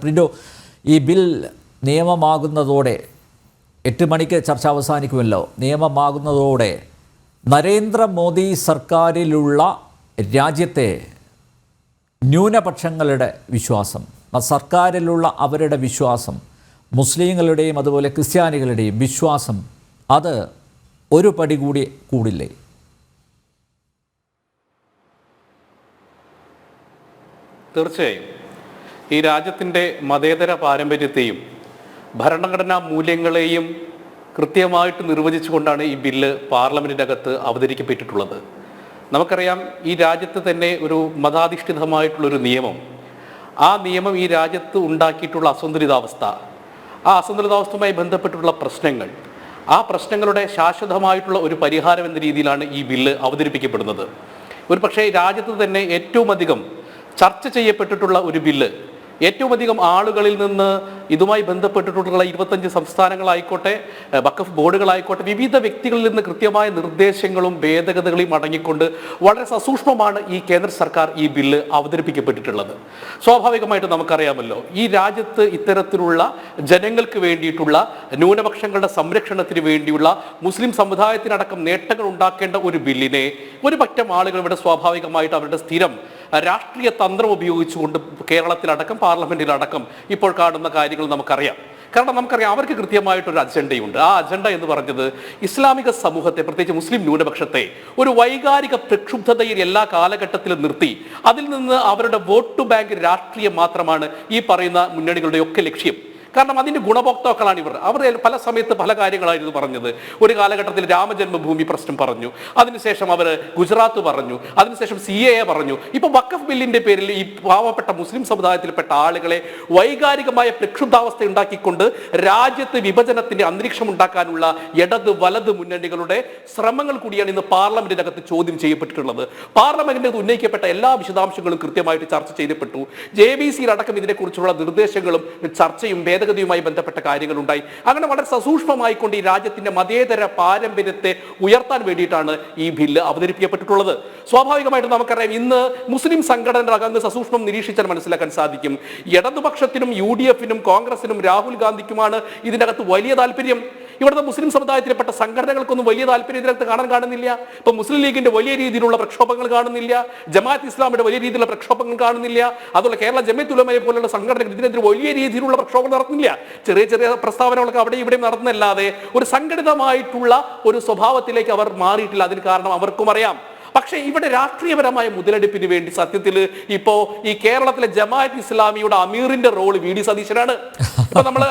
പ്രിൻഡോ ഈ ബിൽ നിയമമാകുന്നതോടെ എട്ട് മണിക്ക് ചർച്ച അവസാനിക്കുമല്ലോ. നിയമമാകുന്നതോടെ നരേന്ദ്രമോദി സർക്കാരിലുള്ള രാജ്യത്തെ ന്യൂനപക്ഷങ്ങളുടെ വിശ്വാസം സർക്കാരിലുള്ള അവരുടെ വിശ്വാസം മുസ്ലിങ്ങളുടെയും അതുപോലെ ക്രിസ്ത്യാനികളുടെയും വിശ്വാസം അത് ഒരു പടി കൂടി കൂടില്ലേ? തീർച്ചയായും. ഈ രാജ്യത്തിന്റെ മതേതര പാരമ്പര്യത്തെയും ഭരണഘടനാ മൂല്യങ്ങളെയും കൃത്യമായിട്ട് നിർവചിച്ചുകൊണ്ടാണ് ഈ ബില്ല് പാർലമെന്റിനകത്ത് അവതരിക്കപ്പെട്ടിട്ടുള്ളത് നമുക്കറിയാം ഈ രാജ്യത്ത് തന്നെ ഒരു മതാധിഷ്ഠിതമായിട്ടുള്ളൊരു നിയമം. ആ നിയമം ഈ രാജ്യത്ത് ഉണ്ടാക്കിയിട്ടുള്ള അസന്തുലിതാവസ്ഥ. ആ അസന്തുലിതാവസ്ഥയുമായി ബന്ധപ്പെട്ടിട്ടുള്ള പ്രശ്നങ്ങൾ. ആ പ്രശ്നങ്ങളുടെ ശാശ്വതമായിട്ടുള്ള ഒരു പരിഹാരം എന്ന രീതിയിലാണ് ഈ ബില്ല് അവതരിപ്പിക്കപ്പെടുന്നത്. ഒരു പക്ഷേ രാജ്യത്ത് തന്നെ ഏറ്റവും അധികം ചർച്ച ചെയ്യപ്പെട്ടിട്ടുള്ള ഒരു ബില്ല് ഏറ്റവും അധികം ആളുകളിൽ നിന്ന് ഇതുമായി ബന്ധപ്പെട്ടിട്ടുള്ള ഇരുപത്തഞ്ച് സംസ്ഥാനങ്ങളായിക്കോട്ടെ വക്കഫ് ബോർഡുകളായിക്കോട്ടെ വിവിധ വ്യക്തികളിൽ നിന്ന് കൃത്യമായ നിർദ്ദേശങ്ങളും ഭേദഗതികളും അടങ്ങിക്കൊണ്ട് വളരെ സസൂക്ഷ്മമാണ് ഈ കേന്ദ്ര സർക്കാർ ഈ ബില്ല് അവതരിപ്പിക്കപ്പെട്ടിട്ടുള്ളത്. സ്വാഭാവികമായിട്ട് നമുക്കറിയാമല്ലോ ഈ രാജ്യത്ത് ഇത്തരത്തിലുള്ള ജനങ്ങൾക്ക് വേണ്ടിയിട്ടുള്ള ന്യൂനപക്ഷങ്ങളുടെ സംരക്ഷണത്തിന് വേണ്ടിയുള്ള മുസ്ലിം സമുദായത്തിനടക്കം നേട്ടങ്ങൾ ഉണ്ടാക്കേണ്ട ഒരു ബില്ലിനെ ഒരു പറ്റം ആളുകൾ ഇവിടെ സ്വാഭാവികമായിട്ട് അവരുടെ സ്ഥിരം രാഷ്ട്രീയ തന്ത്രം ഉപയോഗിച്ചുകൊണ്ട് കേരളത്തിലടക്കം പാർലമെന്റിലടക്കം ഇപ്പോൾ കാണുന്ന കാര്യങ്ങൾ നമുക്കറിയാം. കാരണം നമുക്കറിയാം അവർക്ക് കൃത്യമായിട്ടൊരു അജണ്ടയുണ്ട്. ആ അജണ്ട എന്ന് പറഞ്ഞത് ഇസ്ലാമിക സമൂഹത്തെ പ്രത്യേകിച്ച് മുസ്ലിം ന്യൂനപക്ഷത്തെ ഒരു വൈകാരിക പ്രക്ഷുബ്ധതയിൽ എല്ലാ കാലഘട്ടത്തിലും നിർത്തി. അതിൽ നിന്ന് അവരുടെ വോട്ട് ബാങ്ക് രാഷ്ട്രീയം മാത്രമാണ് ഈ പറയുന്ന മുന്നണികളുടെ ഒക്കെ ലക്ഷ്യം. കാരണം അതിന്റെ ഗുണഭോക്താക്കളാണ് ഇവർ. അവർ പല സമയത്ത് പല കാര്യങ്ങളായിരുന്നു പറഞ്ഞത്. ഒരു കാലഘട്ടത്തിൽ രാമജന്മഭൂമി പ്രശ്നം പറഞ്ഞു. അതിനുശേഷം അവർ ഗുജറാത്ത് പറഞ്ഞു. അതിനുശേഷം സി എ പറഞ്ഞു. ഇപ്പോൾ വക്കഫ് ബില്ലിന്റെ പേരിൽ ഈ പാവപ്പെട്ട മുസ്ലിം സമുദായത്തിൽപ്പെട്ട ആളുകളെ വൈകാരികമായ പ്രക്ഷുബ്ധാവസ്ഥ ഉണ്ടാക്കിക്കൊണ്ട് രാജ്യത്ത് വിഭജനത്തിന്റെ അന്തരീക്ഷം ഉണ്ടാക്കാനുള്ള ഇടത് വലത് മുന്നണികളുടെ ശ്രമങ്ങൾ കൂടിയാണ് ഇന്ന് പാർലമെന്റിനകത്ത് ചോദ്യം ചെയ്യപ്പെട്ടിട്ടുള്ളത്. പാർലമെന്റിനകത്ത് ഉന്നയിക്കപ്പെട്ട എല്ലാ വിശദാംശങ്ങളും കൃത്യമായിട്ട് ചർച്ച ചെയ്യപ്പെട്ടു. ജെ ബി സിയിൽ അടക്കം ഇതിനെക്കുറിച്ചുള്ള നിർദ്ദേശങ്ങളും ചർച്ചയും ഭേദഗതിയുമായി ബന്ധപ്പെട്ട കാര്യങ്ങളുണ്ടായി. അങ്ങനെ വളരെ സസൂക്ഷ്മമായിക്കൊണ്ട് ഈ രാജ്യത്തിന്റെ മതേതര പാരമ്പര്യത്തെ ഉയർത്താൻ വേണ്ടിയിട്ടാണ് ഈ ബില്ല് അവതരിപ്പിക്കപ്പെട്ടിട്ടുള്ളത്. സ്വാഭാവികമായിട്ടും നമുക്കറിയാം ഇന്ന് മുസ്ലിം സംഘടനകൾ അങ്ങ് സസൂക്ഷ്മം നിരീക്ഷിച്ചാൽ മനസ്സിലാക്കാൻ സാധിക്കും. ഇടതുപക്ഷത്തിനും യു ഡി എഫിനും കോൺഗ്രസിനും രാഹുൽ ഗാന്ധിക്കുമാണ് ഇതിനകത്ത് വലിയ താല്പര്യം. ഇവിടുത്തെ മുസ്ലിം സമുദായത്തിൽപ്പെട്ട സംഘടനകൾക്കൊന്നും വലിയ താല്പര്യം ഇതിനകത്ത് കാണാൻ കാണുന്നില്ല. ഇപ്പൊ മുസ്ലിം ലീഗിന്റെ വലിയ രീതിയിലുള്ള പ്രക്ഷോഭങ്ങൾ കാണുന്നില്ല. ജമാഅത്ത് ഇസ്ലാമിന്റെ വലിയ രീതിയിലുള്ള പ്രക്ഷോഭങ്ങൾ കാണുന്നില്ല. അതുപോലെ കേരള ജമയത്ത് ഉലമയെ പോലുള്ള സംഘടനകൾ ഇതിനെതിരെ വലിയ രീതിയിലുള്ള പ്രക്ഷോഭം നടത്തുന്നില്ല. ചെറിയ ചെറിയ പ്രസ്താവനകളൊക്കെ അവിടെ ഇവിടെയും നടത്തുന്നല്ലാതെ ഒരു സംഘടിതമായിട്ടുള്ള ഒരു സ്വഭാവത്തിലേക്ക് അവർ മാറിയിട്ടില്ല. അതിന് കാരണം അവർക്കും അറിയാം. പക്ഷേ ഇവിടെ രാഷ്ട്രീയപരമായ മുതലെടുപ്പിന് വേണ്ടി സത്യത്തിൽ ഇപ്പോ ഈ കേരളത്തിലെ ജമാഅത്ത് ഇസ്ലാമിയുടെ അമീറിന്റെ റോൾ വി ഡി സതീശനാണ്. ഇപ്പൊ നമ്മൾ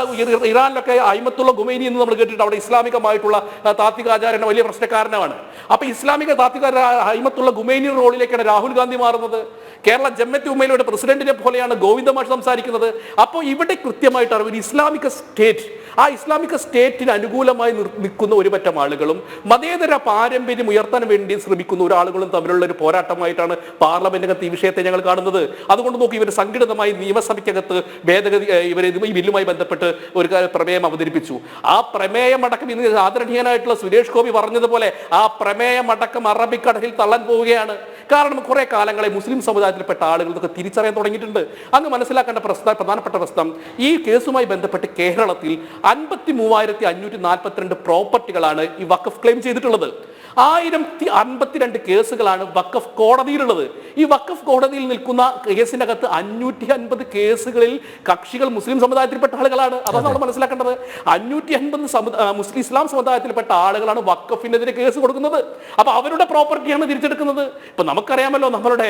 ഇറാനിലൊക്കെ അയിമത്തുള്ള ഗുമൈനി എന്ന് നമ്മൾ കേട്ടിട്ട് അവിടെ ഇസ്ലാമികമായിട്ടുള്ള താത്വിക ആചാരണ വലിയ പ്രശ്നക്കാരനാണ്. അപ്പൊ ഇസ്ലാമിക താത്വിക അയിമത്തുള്ള ഗുമൈനി റോളിലേക്കാണ് രാഹുൽ ഗാന്ധി മാറുന്നത്. കേരള ജമ്മത്ത് ഉമ്മയിലൂടെ പ്രസിഡന്റിനെ പോലെയാണ് ഗോവിന്ദമാഷ് സംസാരിക്കുന്നത്. അപ്പോൾ ഇവിടെ കൃത്യമായിട്ട് അറിവ് ഇസ്ലാമിക സ്റ്റേറ്റ് ആ ഇസ്ലാമിക സ്റ്റേറ്റിന് അനുകൂലമായി നിൽക്കുന്ന ഒരുപറ്റം ആളുകളും മതേതര പാരമ്പര്യം ഉയർത്താൻ വേണ്ടി ശ്രമിക്കുന്ന ഒരാളുകളും തമ്മിലുള്ള ഒരു പോരാട്ടമായിട്ടാണ് പാർലമെന്റിനകത്ത് ഈ വിഷയത്തെ ഞങ്ങൾ കാണുന്നത്. അതുകൊണ്ട് നോക്കി ഇവർ സംഘടിതമായി നിയമസഭയ്ക്കകത്ത് ഭേദഗതി ഇവർ ഈ ബില്ലുമായി ബന്ധപ്പെട്ട് ഒരു പ്രമേയം അവതരിപ്പിച്ചു. ആ പ്രമേയം അടക്കം ഇന്ന് ആദരണീയനായിട്ടുള്ള സുരേഷ് ഗോപി പറഞ്ഞതുപോലെ ആ പ്രമേയം അടക്കം അറബിക്കടലിൽ തള്ളാൻ പോവുകയാണ്. കാരണം കുറെ കാലങ്ങളെ മുസ്ലിം സമുദായത്തിൽപ്പെട്ട ആളുകൾ തിരിച്ചറിയാൻ തുടങ്ങിയിട്ടുണ്ട്. അങ്ങ് മനസ്സിലാക്കേണ്ട പ്രശ്ന പ്രധാനപ്പെട്ട പ്രശ്നം ഈ കേസുമായി ബന്ധപ്പെട്ട് കേരളത്തിൽ അൻപത്തി മൂവായിരത്തി അഞ്ഞൂറ്റി നാൽപ്പത്തിരണ്ട് പ്രോപ്പർട്ടികളാണ് ഈ വഖഫ് ക്ലെയിം ചെയ്തിട്ടുള്ളത്. ആയിരത്തി അൻപത്തിരണ്ട് കേസുകളാണ് വക്കഫ് കോടതിയിലുള്ളത്. ഈ വക്കഫ് കോടതിയിൽ നിൽക്കുന്ന കേസിനകത്ത് അഞ്ഞൂറ്റി അൻപത് കേസുകളിൽ കക്ഷികൾ മുസ്ലിം സമുദായത്തിൽപ്പെട്ട ആളുകളാണ്. അതാണ് നമ്മൾ മനസ്സിലാക്കേണ്ടത്. അഞ്ഞൂറ്റി അൻപത് മുസ്ലിം ഇസ്ലാം സമുദായത്തിൽപ്പെട്ട ആളുകളാണ് വക്കഫിനെതിരെ കേസ് കൊടുക്കുന്നത്. അപ്പൊ അവരുടെ പ്രോപ്പർട്ടിയാണ് തിരിച്ചെടുക്കുന്നത്. ഇപ്പൊ നമുക്കറിയാമല്ലോ നമ്മളുടെ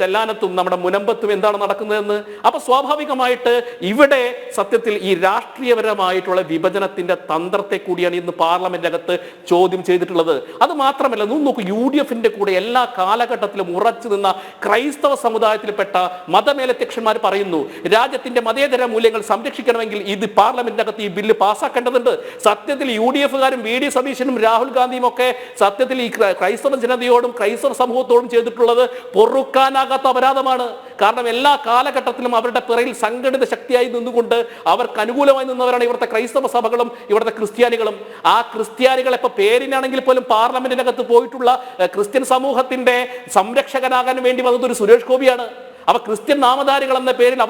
ചെല്ലാനത്തും നമ്മുടെ മുനമ്പത്തും എന്താണ് നടക്കുന്നതെന്ന്. അപ്പൊ സ്വാഭാവികമായിട്ട് ഇവിടെ സത്യത്തിൽ ഈ രാഷ്ട്രീയപരമായിട്ടുള്ള വിഭജനത്തിന്റെ തന്ത്രത്തെ കൂടിയാണ് ഇന്ന് പാർലമെന്റിനകത്ത് ചോദ്യം ചെയ്തിട്ടുള്ളത്. അത് മാത്രമല്ല ഒന്ന് നോക്കൂ യു ഡി എഫിന്റെ കൂടെ എല്ലാ കാലഘട്ടത്തിലും ഉറച്ചു നിന്ന ക്രൈസ്തവ സമുദായത്തിൽപ്പെട്ട മതമേലധ്യക്ഷന്മാർ പറയുന്നു രാജ്യത്തിന്റെ മതേതര മൂല്യങ്ങൾ സംരക്ഷിക്കണമെങ്കിൽ ഇത് പാർലമെന്റിനകത്ത് ഈ ബില്ല് പാസ്സാക്കേണ്ടതുണ്ട്. സത്യത്തിൽ യു ഡി എഫുകാരും വി ഡി സതീശനും രാഹുൽ ഗാന്ധിയും ഒക്കെ സത്യത്തിൽ ഈ ക്രൈസ്തവ ജനതയോടും ക്രൈസ്തവ സമൂഹത്തോടും ചെയ്തിട്ടുള്ളത് പൊറുക്കാനാകാത്ത അപരാധമാണ്. കാരണം എല്ലാ കാലഘട്ടത്തിലും അവരുടെ പിറയിൽ സംഘടിത ശക്തിയായി നിന്നുകൊണ്ട് അവർക്ക് അനുകൂലമായി നിന്നവരാണ് ഇവിടുത്തെ ക്രൈസ്തവ സഭകളും ഇവിടുത്തെ ക്രിസ്ത്യാനികളും. ആ ക്രിസ്ത്യാനികളെ ഇപ്പൊ പേരിനാണെങ്കിൽ പോലും പാർലമെന്റിനകത്ത് പോയിട്ടുള്ള ക്രിസ്ത്യൻ സമൂഹത്തിന്റെ സംരക്ഷകനാകാൻ വേണ്ടി വന്നത് ഒരു സുരേഷ് ഗോപിയാണ്. അപ്പൊ ക്രിസ്ത്യൻ നാമധാരികൾ എന്ന പേരിൽ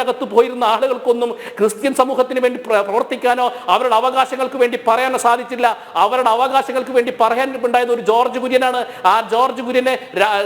അകത്ത് പോയിരുന്ന ആളുകൾക്കൊന്നും ക്രിസ്ത്യൻ സമൂഹത്തിന് വേണ്ടി പ്രവർത്തിക്കാനോ അവരുടെ അവകാശങ്ങൾക്ക് വേണ്ടി പറയാനോ സാധിച്ചില്ല. അവരുടെ അവകാശങ്ങൾക്ക് വേണ്ടി പറയാൻ ഉണ്ടായത് ഒരു ജോർജ് കുര്യനാണ്. ആ ജോർജ് കുര്യനെ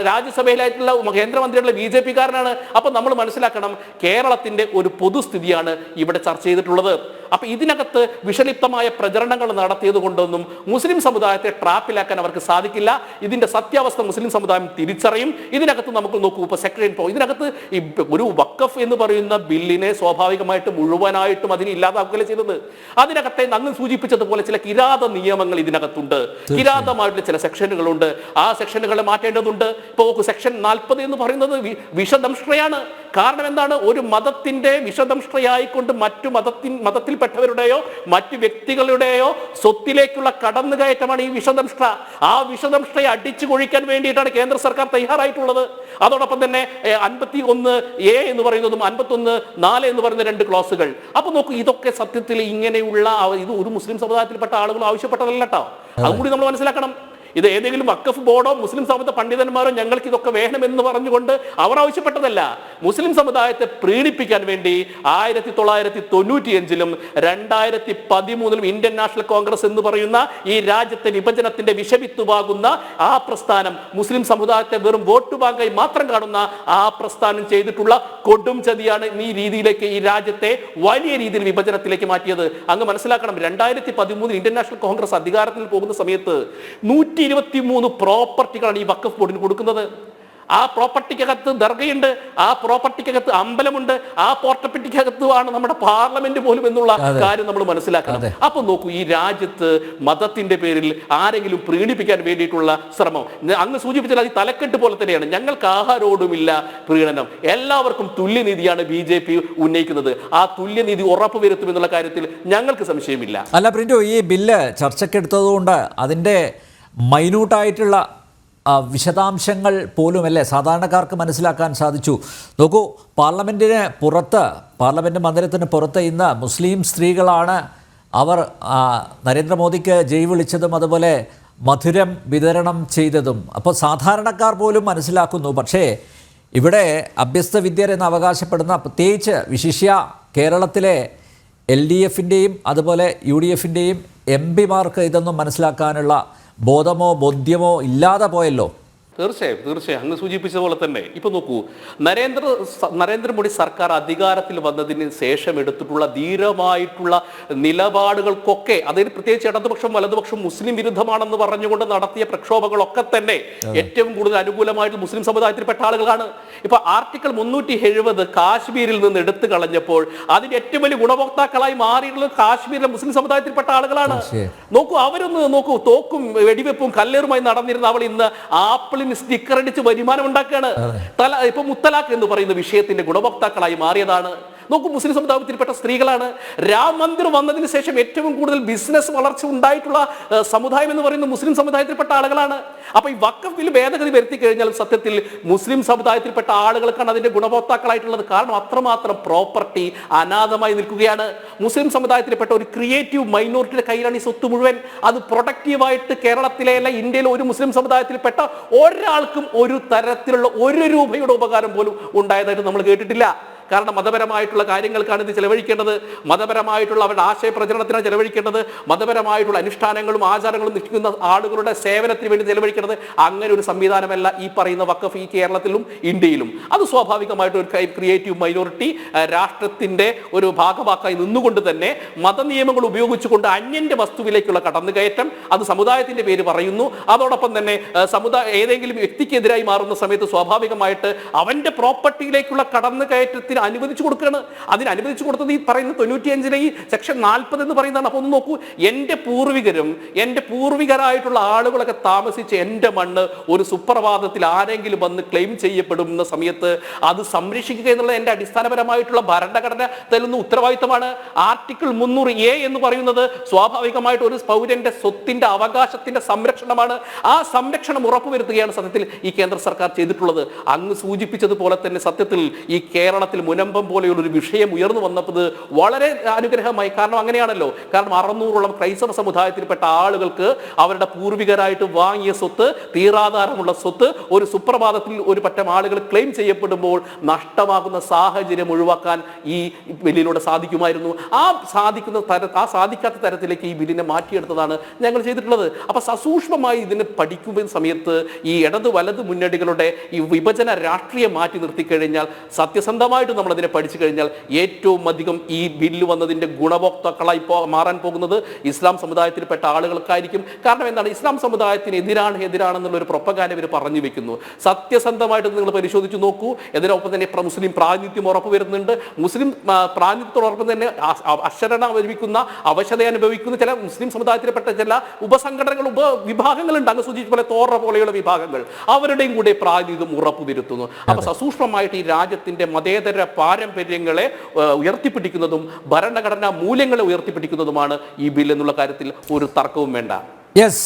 രാജ്യസഭയിലായിട്ടുള്ള കേന്ദ്രമന്ത്രിയുള്ള ബി ജെ പിക്കാരനാണ്. അപ്പൊ നമ്മൾ മനസ്സിലാക്കണം കേരളത്തിന്റെ ഒരു പൊതുസ്ഥിതിയാണ് ഇവിടെ ചർച്ച ചെയ്തിട്ടുള്ളത്. അപ്പൊ ഇതിനകത്ത് വിഷലിപ്തമായ പ്രചരണങ്ങൾ നടത്തിയത് കൊണ്ടൊന്നും മുസ്ലിം സമുദായത്തെ ട്രാപ്പിലാക്കാൻ അവർക്ക് സാധിക്കില്ല. ഇതിന്റെ സത്യാവസ്ഥ മുസ്ലിം സമുദായം തിരിച്ചറിയും. ഇതിനകത്ത് നമുക്ക് നോക്കൂ ഇപ്പൊ സെക്രട്ടറി പോകും ഇതിനകത്ത് ഈ ഒരു വക്കഫ് എന്ന് പറയുന്ന ബില്ലിനെ സ്വാഭാവികമായിട്ട് മുഴുവനായിട്ടും അതിനെ ഇല്ലാതാക്കുകയല്ലേ ചെയ്തത്. അതിനകത്തെ അങ്ങ് സൂചിപ്പിച്ചതുപോലെ ചില കിരാത നിയമങ്ങൾ ഇതിനകത്തുണ്ട്. കിരാതമായിട്ടുള്ള ചില സെക്ഷനുകളുണ്ട് ആ സെക്ഷനുകളെ മാറ്റേണ്ടതുണ്ട്. ഇപ്പൊ സെക്ഷൻ നാൽപ്പത് എന്ന് പറയുന്നത് വിഷദംഷ്ട്രയാണ്. കാരണം എന്താണ്? ഒരു മതത്തിന്റെ വിഷദംഷ്ട്രയായിക്കൊണ്ട് മറ്റു മതത്തിൻ മതത്തിൽപ്പെട്ടവരുടെയോ മറ്റു വ്യക്തികളുടെയോ സ്വത്തിലേക്കുള്ള കടന്നുകയറ്റമാണ് ഈ വിഷദംഷ്ട്ര. ആ വിഷദംഷ്ട്രയെ അടിച്ചു കൊഴിക്കാൻ വേണ്ടിയിട്ടാണ് കേന്ദ്ര സർക്കാർ തയ്യാറായിട്ടുള്ളത്. അതോടൊപ്പം തന്നെ അൻപത്തി ഒന്ന് എ എന്ന് പറയുന്നതും അൻപത്തി ഒന്ന് നാല് എന്ന് പറയുന്ന രണ്ട് ക്ലോസുകൾ. അപ്പൊ നോക്കൂ ഇതൊക്കെ സത്യത്തിൽ ഇങ്ങനെയുള്ള ഇത് ഒരു മുസ്ലിം സമുദായത്തിൽപ്പെട്ട ആളുകൾ ആവശ്യപ്പെട്ടതല്ല കേട്ടോ അതുകൂടി നമ്മൾ മനസ്സിലാക്കണം. ഇത് ഏതെങ്കിലും വക്കഫ് ബോർഡോ മുസ്ലിം സമൂഹ പണ്ഡിതന്മാരോ ഞങ്ങൾക്ക് ഇതൊക്കെ വേണമെന്ന് പറഞ്ഞുകൊണ്ട് അവർ ആവശ്യപ്പെട്ടതല്ല. മുസ്ലിം സമുദായത്തെ പ്രീണിപ്പിക്കാൻ വേണ്ടി ആയിരത്തി തൊള്ളായിരത്തി തൊണ്ണൂറ്റിയഞ്ചിലും രണ്ടായിരത്തി പതിമൂന്നിലും ഇന്ത്യൻ നാഷണൽ കോൺഗ്രസ് എന്ന് പറയുന്ന ഈ രാജ്യത്തെ വിഭജനത്തിന്റെ വിഷവിത്തുവാകുന്ന ആ പ്രസ്ഥാനം മുസ്ലിം സമുദായത്തെ വെറും വോട്ട് ബാങ്കായി മാത്രം കാണുന്ന ആ പ്രസ്ഥാനം ചെയ്തിട്ടുള്ള കൊടും ചതിയാണ് ഈ രീതിയിലേക്ക് ഈ രാജ്യത്തെ വലിയ രീതിയിൽ വിഭജനത്തിലേക്ക് മാറ്റിയത്. അങ്ങ് മനസ്സിലാക്കണം രണ്ടായിരത്തി പതിമൂന്നിൽ ഇന്ത്യൻ നാഷണൽ കോൺഗ്രസ് അധികാരത്തിൽ പോകുന്ന സമയത്ത് നൂറ്റി പ്രോപ്പർട്ടികളാണ് ഈ വക്കഫ് ബോർഡിന് കൊടുക്കുന്നത്. ആ പ്രോപ്പർട്ടിക്കകത്ത് ദർഗയുണ്ട് ആ പ്രോപ്പർട്ടിക്കകത്ത് അമ്പലമുണ്ട് ആ പ്രോപ്പർട്ടിക്കകത്തുമാണ് നമ്മുടെ പാർലമെന്റ് പോലും എന്നുള്ള കാര്യം നമ്മൾ മനസ്സിലാക്കണം. അപ്പൊ നോക്കൂ ഈ രാജ്യത്ത് മതത്തിന്റെ പേരിൽ ആരെങ്കിലും പ്രീണിപ്പിക്കാൻ വേണ്ടിയിട്ടുള്ള ശ്രമം. അങ്ങ് സൂചിപ്പിച്ചാൽ അത് തലക്കെട്ട് പോലെ തന്നെയാണ്. ഞങ്ങൾക്ക് ആഹാരോടുമില്ല പ്രീണനം. എല്ലാവർക്കും തുല്യനീതിയാണ് ബി ജെ പി ഉന്നയിക്കുന്നത്. ആ തുല്യനീതി എന്നുള്ള കാര്യത്തിൽ ഞങ്ങൾക്ക് സംശയമില്ല. അല്ല പ്രിന്റോ ഈ ബില്ല് ചർച്ചയ്ക്കെടുത്തതുകൊണ്ട് അതിന്റെ മൈന്യൂട്ടായിട്ടുള്ള ആ, വിശദാംശങ്ങൾ പോലുമല്ലേ സാധാരണക്കാർക്ക് മനസ്സിലാക്കാൻ സാധിച്ചു? നോക്കൂ പാർലമെന്റിന് പുറത്ത് പാർലമെന്റ് മന്ദിരത്തിന് പുറത്ത് ഇന്ന് മുസ്ലിം സ്ത്രീകളാണ് അവർ നരേന്ദ്രമോദിക്ക് ജയ് വിളിച്ചതും അതുപോലെ മധുരം വിതരണം ചെയ്തതും. അപ്പോൾ സാധാരണക്കാർ പോലും മനസ്സിലാക്കുന്നു. പക്ഷേ ഇവിടെ അഭ്യസ്ത വിദ്യർ എന്ന് അവകാശപ്പെടുന്ന പ്രത്യേകിച്ച് വിശിഷ്യ കേരളത്തിലെ എൽ ഡി എഫിന്റെയും അതുപോലെ യു ഡി എഫിന്റെയും എം പിമാർക്ക് ഇതൊന്നും മനസ്സിലാക്കാനുള്ള ബോധമോ ബോധ്യമോ ഇല്ലാതെ പോയല്ലോ. തീർച്ചയായും തീർച്ചയായും. അങ്ങ് സൂചിപ്പിച്ചത് പോലെ തന്നെ. ഇപ്പൊ നോക്കൂ നരേന്ദ്ര നരേന്ദ്രമോദി സർക്കാർ അധികാരത്തിൽ വന്നതിന് ശേഷം എടുത്തിട്ടുള്ള ധീരമായിട്ടുള്ള നിലപാടുകൾക്കൊക്കെ അതായത് പ്രത്യേകിച്ച് ഇടതുപക്ഷം വലതുപക്ഷം മുസ്ലിം വിരുദ്ധമാണെന്ന് പറഞ്ഞുകൊണ്ട് നടത്തിയ പ്രക്ഷോഭങ്ങളൊക്കെ തന്നെ ഏറ്റവും കൂടുതൽ അനുകൂലമായിട്ട് മുസ്ലിം സമുദായത്തിൽപ്പെട്ട ആളുകളാണ്. ഇപ്പൊ ആർട്ടിക്കിൾ മുന്നൂറ്റി എഴുപത് കാശ്മീരിൽ നിന്ന് എടുത്തു കളഞ്ഞപ്പോൾ അതിന്റെ ഏറ്റവും വലിയ ഗുണഭോക്താക്കളായി മാറിയിട്ടുള്ളത് കാശ്മീരിലെ മുസ്ലിം സമുദായത്തിൽപ്പെട്ട ആളുകളാണ്. നോക്കൂ അവരൊന്ന് നോക്കൂ തോക്കും വെടിവെപ്പും കല്ലേറുമായി നടന്നിരുന്ന അവൾ ഇന്ന് ആപ്പിളിന് സ്റ്റിക്കർ അടിച്ച് വരുമാനം ഉണ്ടാക്കുകയാണ്. തല ഇപ്പൊ മുത്തലാഖ് എന്ന് പറയുന്ന വിഷയത്തിന്റെ ഗുണഭോക്താക്കളായി മാറിയതാണ്. നോക്കൂ മുസ്ലിം സമുദായത്തിൽപ്പെട്ട സ്ത്രീകളാണ്. രാം മന്ദിർ വന്നതിന് ശേഷം ഏറ്റവും കൂടുതൽ ബിസിനസ് വളർച്ച ഉണ്ടായിട്ടുള്ള സമുദായം എന്ന് പറയുന്നത് മുസ്ലിം സമുദായത്തിൽപ്പെട്ട ആളുകളാണ്. അപ്പൊ ഈ വക്കഫിൽ ഭേദഗതി വരുത്തി കഴിഞ്ഞാൽ സത്യത്തിൽ മുസ്ലിം സമുദായത്തിൽപ്പെട്ട ആളുകൾക്കാണ് അതിന്റെ ഗുണഭോക്താക്കളായിട്ടുള്ളത്. കാരണം അത്രമാത്രം പ്രോപ്പർട്ടി അനാഥമായി നിൽക്കുകയാണ്. മുസ്ലിം സമുദായത്തിൽപ്പെട്ട ഒരു ക്രിയേറ്റീവ് മൈനോറിറ്റിയുടെ കയ്യിലാണ് ഈ സ്വത്ത് മുഴുവൻ. അത് പ്രൊഡക്റ്റീവായിട്ട് കേരളത്തിലെ അല്ല ഇന്ത്യയിലെ ഒരു മുസ്ലിം സമുദായത്തിൽപ്പെട്ട ഒരാൾക്കും ഒരു തരത്തിലുള്ള ഒരു രൂപയുടെ ഉപകാരം പോലും ഉണ്ടായതായിട്ട് നമ്മൾ കേട്ടിട്ടില്ല. കാരണം മതപരമായിട്ടുള്ള കാര്യങ്ങൾക്കാണ് ഇത് ചെലവഴിക്കേണ്ടത്. മതപരമായിട്ടുള്ള അവരുടെ ആശയ പ്രചരണത്തിനാണ് ചെലവഴിക്കേണ്ടത്. മതപരമായിട്ടുള്ള അനുഷ്ഠാനങ്ങളും ആചാരങ്ങളും നിൽക്കുന്ന ആളുകളുടെ സേവനത്തിന് വേണ്ടി ചെലവഴിക്കേണ്ടത് അങ്ങനെ ഒരു സംവിധാനമല്ല ഈ പറയുന്ന വക്കഫ് ഈ കേരളത്തിലും ഇന്ത്യയിലും. അത് സ്വാഭാവികമായിട്ട് ഒരു ക്രിയേറ്റീവ് മൈനോറിറ്റി രാഷ്ട്രത്തിന്റെ ഒരു ഭാഗമാക്കായി നിന്നുകൊണ്ട് തന്നെ മതനിയമങ്ങൾ ഉപയോഗിച്ചുകൊണ്ട് അന്യന്റെ വസ്തുവിലേക്കുള്ള കടന്നുകയറ്റം അത് സമുദായത്തിന്റെ പേര് പറയുന്നു. അതോടൊപ്പം തന്നെ സമുദായ ഏതെങ്കിലും വ്യക്തിക്കെതിരായി മാറുന്ന സമയത്ത് സ്വാഭാവികമായിട്ട് അവന്റെ പ്രോപ്പർട്ടിയിലേക്കുള്ള കടന്നുകയറ്റത്തിന് അനുവദിച്ചു കൊടുക്കുകയാണ്. അതിന് അനുവദിച്ചു കൊടുത്തത് ഈ പറയുന്ന തൊണ്ണൂറ്റിയഞ്ചിലെ ഈ സെക്ഷൻ നാൽപ്പത് എന്ന് പറയുന്നതാണ്. അപ്പോൾ ഒന്ന് നോക്കൂ. എന്റെ പൂർവികരും എന്റെ പൂർവികരായിട്ടുള്ള ആളുകളൊക്കെ താമസിച്ച് എന്റെ മണ്ണ് ഒരു സുപ്രഭാതത്തിൽ ആരെങ്കിലും വന്ന് ക്ലെയിം ചെയ്യപ്പെടുന്ന സമയത്ത് അത് സംരക്ഷിക്കുക എന്നുള്ളത് എന്റെ അടിസ്ഥാനപരമായിട്ടുള്ള ഭരണഘടന തരുന്ന ഉത്തരവാദിത്തമാണ്. ആർട്ടിക്കിൾ മുന്നൂറ് എ എന്ന് പറയുന്നത് സ്വാഭാവികമായിട്ട് ഒരു പൗരന്റെ സ്വത്തിന്റെ അവകാശത്തിന്റെ സംരക്ഷണമാണ്. ആ സംരക്ഷണം ഉറപ്പുവരുത്തുകയാണ് സത്യത്തിൽ ഈ കേന്ദ്ര സർക്കാർ ചെയ്തിട്ടുള്ളത്. അങ്ങ് സൂചിപ്പിച്ചതുപോലെ തന്നെ സത്യത്തിൽ ഈ കേരളത്തിൽ മുനമ്പം പോലെയുള്ളൊരു വിഷയം ഉയർന്നു വന്നപ്പോൾ വളരെ അനുഗ്രഹമായി. കാരണം അങ്ങനെയാണല്ലോ. കാരണം അറുന്നൂറോളം ക്രൈസ്തവ സമുദായത്തിൽപ്പെട്ട ആളുകൾക്ക് അവരുടെ പൂർവികരായിട്ട് വാങ്ങിയ സ്വത്ത് തീരാധാരമുള്ള സ്വത്ത് ഒരു സുപ്രഭാതത്തിൽ ഒരു പറ്റം ആളുകൾ ക്ലെയിം ചെയ്യപ്പെടുമ്പോൾ നഷ്ടമാകുന്ന സാഹചര്യം ഒഴിവാക്കാൻ ഈ ബില്ലിലൂടെ സാധിക്കുമായിരുന്നു. ആ സാധിക്കുന്ന തര ആ സാധിക്കാത്ത തരത്തിലേക്ക് ഈ ബില്ലിനെ മാറ്റിയെടുത്തതാണ് ഞങ്ങൾ ചെയ്തിട്ടുള്ളത്. അപ്പൊ സസൂക്ഷ്മമായി ഇതിനെ പഠിക്കുന്ന സമയത്ത് ഈ ഇടത് വലത് മുന്നണികളുടെ ഈ വിഭജന രാഷ്ട്രീയം മാറ്റി നിർത്തിക്കഴിഞ്ഞാൽ സത്യസന്ധമായിട്ട് നമ്മൾ അതിനെ പഠിച്ചു കഴിഞ്ഞാൽ ഏറ്റവും അധികം ഈ ബില്ല് വന്നതിന്റെ ഗുണഭോക്താക്കളായി പോ മാറാൻ പോകുന്നത് ഇസ്ലാം സമുദായത്തിൽപ്പെട്ട ആളുകൾക്കായിരിക്കും. കാരണം എന്താണ്? ഇസ്ലാം സമുദായത്തിന് എതിരാണ് എതിരാണെന്നുള്ള ഒരു പ്രൊപ്പകാരം ഇവർ പറഞ്ഞു വെക്കുന്നു. സത്യസന്ധമായിട്ട് നിങ്ങൾ പരിശോധിച്ച് നോക്കൂ. ഇതിനൊപ്പം തന്നെ മുസ്ലിം പ്രാതിനിധ്യം ഉറപ്പ് വരുന്നുണ്ട്. മുസ്ലിം പ്രാതിനിധ്യത്തോടൊപ്പം തന്നെ അശരണ അനുഭവിക്കുന്ന അവശത അനുഭവിക്കുന്ന ചില മുസ്ലിം സമുദായത്തിൽപ്പെട്ട ചില ഉപസംഘടനകൾ ഉപ വിഭാഗങ്ങളുണ്ട്. അങ്ങ് സൂചിച്ച പോലെ തോറ പോലെയുള്ള വിഭാഗങ്ങൾ. അവരുടെയും കൂടെ പ്രാതിനിധ്യം ഉറപ്പുവരുത്തുന്നു അപ്പൊ സസൂക്ഷ്മമായിട്ട് ഈ രാജ്യത്തിന്റെ മതേതര പാരമ്പര്യങ്ങളെ ഉയർത്തിപ്പിടിക്കുന്നതും ഭരണഘടനാ മൂല്യങ്ങളെ ഉയർത്തിപ്പിടിക്കുന്നതുമാണ് ഈ ബിൽ എന്നുള്ള കാര്യത്തിൽ ഒരു തർക്കവും വേണ്ട. യെസ്